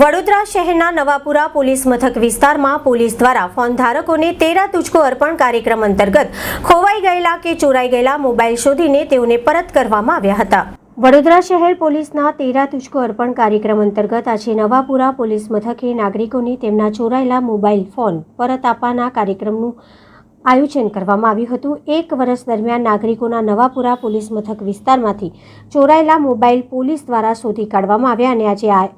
વડોદરા શહેરના નવાપુરા પોલીસ મથક વિસ્તારમાં પોલીસ દ્વારા ફોન ધારકોને તેરા તુચકો અર્પણ કાર્યક્રમ અંતર્ગત ખોવાઈ ગયેલા કે ચોરાઈ ગયેલા મોબાઈલ શોધીને તેઓને પરત કરવામાં આવ્યા હતા. વડોદરા શહેર પોલીસના તેરા તુચકો અર્પણ કાર્યક્રમ અંતર્ગત આજે નવાપુરા પોલીસ મથકે નાગરિકોને તેમના ચોરાયેલા મોબાઈલ ફોન પરત આપવાના કાર્યક્રમનું આયોજન કરવામાં આવ્યું હતું. એક વર્ષ દરમિયાન નાગરિકોના નવાપુરા પોલીસ મથક વિસ્તારમાંથી ચોરાયેલા મોબાઈલ પોલીસ દ્વારા શોધી કાઢવામાં આવ્યા અને આજે આ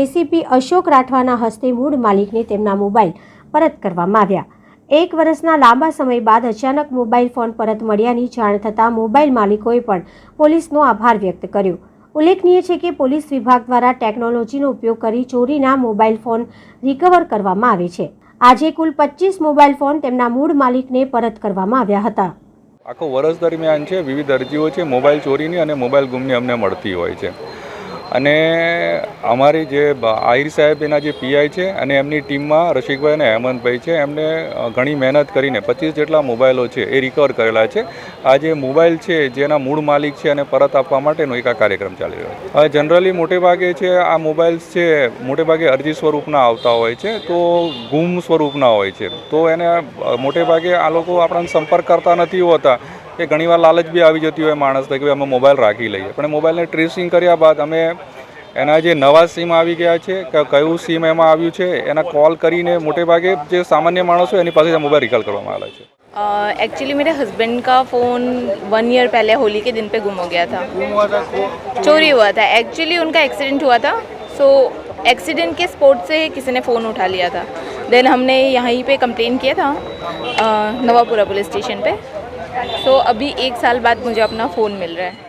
એસીપી અશોક રાઠવાના હસ્તે મૂળ માલિકને તેમના મોબાઈલ પરત કરવામાં આવ્યા. એક વર્ષના લાંબા સમય બાદ અચાનક મોબાઈલ ફોન પરત મળ્યાની જાણ થતાં મોબાઈલ માલિકોએ પણ પોલીસનો આભાર વ્યક્ત કર્યો. ઉલ્લેખનીય છે કે પોલીસ વિભાગ દ્વારા ટેકનોલોજીનો ઉપયોગ કરી ચોરીના મોબાઈલ ફોન રિકવર કરવામાં આવે છે. આજે કુલ પચીસ મોબાઈલ ફોન તેમના મૂળ માલિકને પરત કરવામાં આવ્યા હતા. આખો વર્ષ દરમિયાન છે, વિવિધ અરજીઓ છે, મોબાઈલ ચોરીની અને મોબાઈલ ગુમની અમને મળતી હોય છે. અને અમારી જે આહિર સાહેબ એના જે પીઆઈ છે અને એમની ટીમમાં રસિકભાઈ અને હેમંતભાઈ છે, એમને ઘણી મહેનત કરીને પચીસ જેટલા મોબાઈલો છે એ રિકવર કરેલા છે. આ જે મોબાઈલ છે, જેના મૂળ માલિક છે એને પરત આપવા માટેનો એક આ કાર્યક્રમ ચાલી રહ્યો છે. જનરલી મોટે ભાગે છે આ મોબાઈલ્સ છે, મોટે ભાગે અરજી સ્વરૂપના આવતા હોય છે, તો ગુમ સ્વરૂપના હોય છે. તો એને મોટેભાગે મોટે ભાગે આ લોકો આપણને સંપર્ક કરતા નથી હોતા. કે ઘણીવાર લાલચ બી આવી જતી હોય માણસને કે ભાઈ અમે મોબાઈલ રાખી લઈએ પણ એ મોબાઈલને ટ્રેસિંગ કર્યા બાદ અમે એના જે નવા સિમ આવી ગયા છે કે કયું સિમ એમાં આવ્યું છે એના કોલ કરીને મોટે ભાગે જે સામાન્ય માણસો એની પાસેથી આ મોબાઈલ રિકલ કરવામાં આવે છે एक्चुअली मेरे हस्बैंड का फ़ोन वन ईयर पहले होली के दिन पे गुम हो गया था चोरी हुआ था एक्चुअली उनका एक्सीडेंट हुआ था सो एक्सीडेंट के स्पॉट से किसी ने फ़ोन उठा लिया था देन हमने यहीं पे कंप्लेन किया था अ, नवापुरा पुलिस स्टेशन पे सो अभी एक साल बाद मुझे अपना फ़ोन मिल रहा है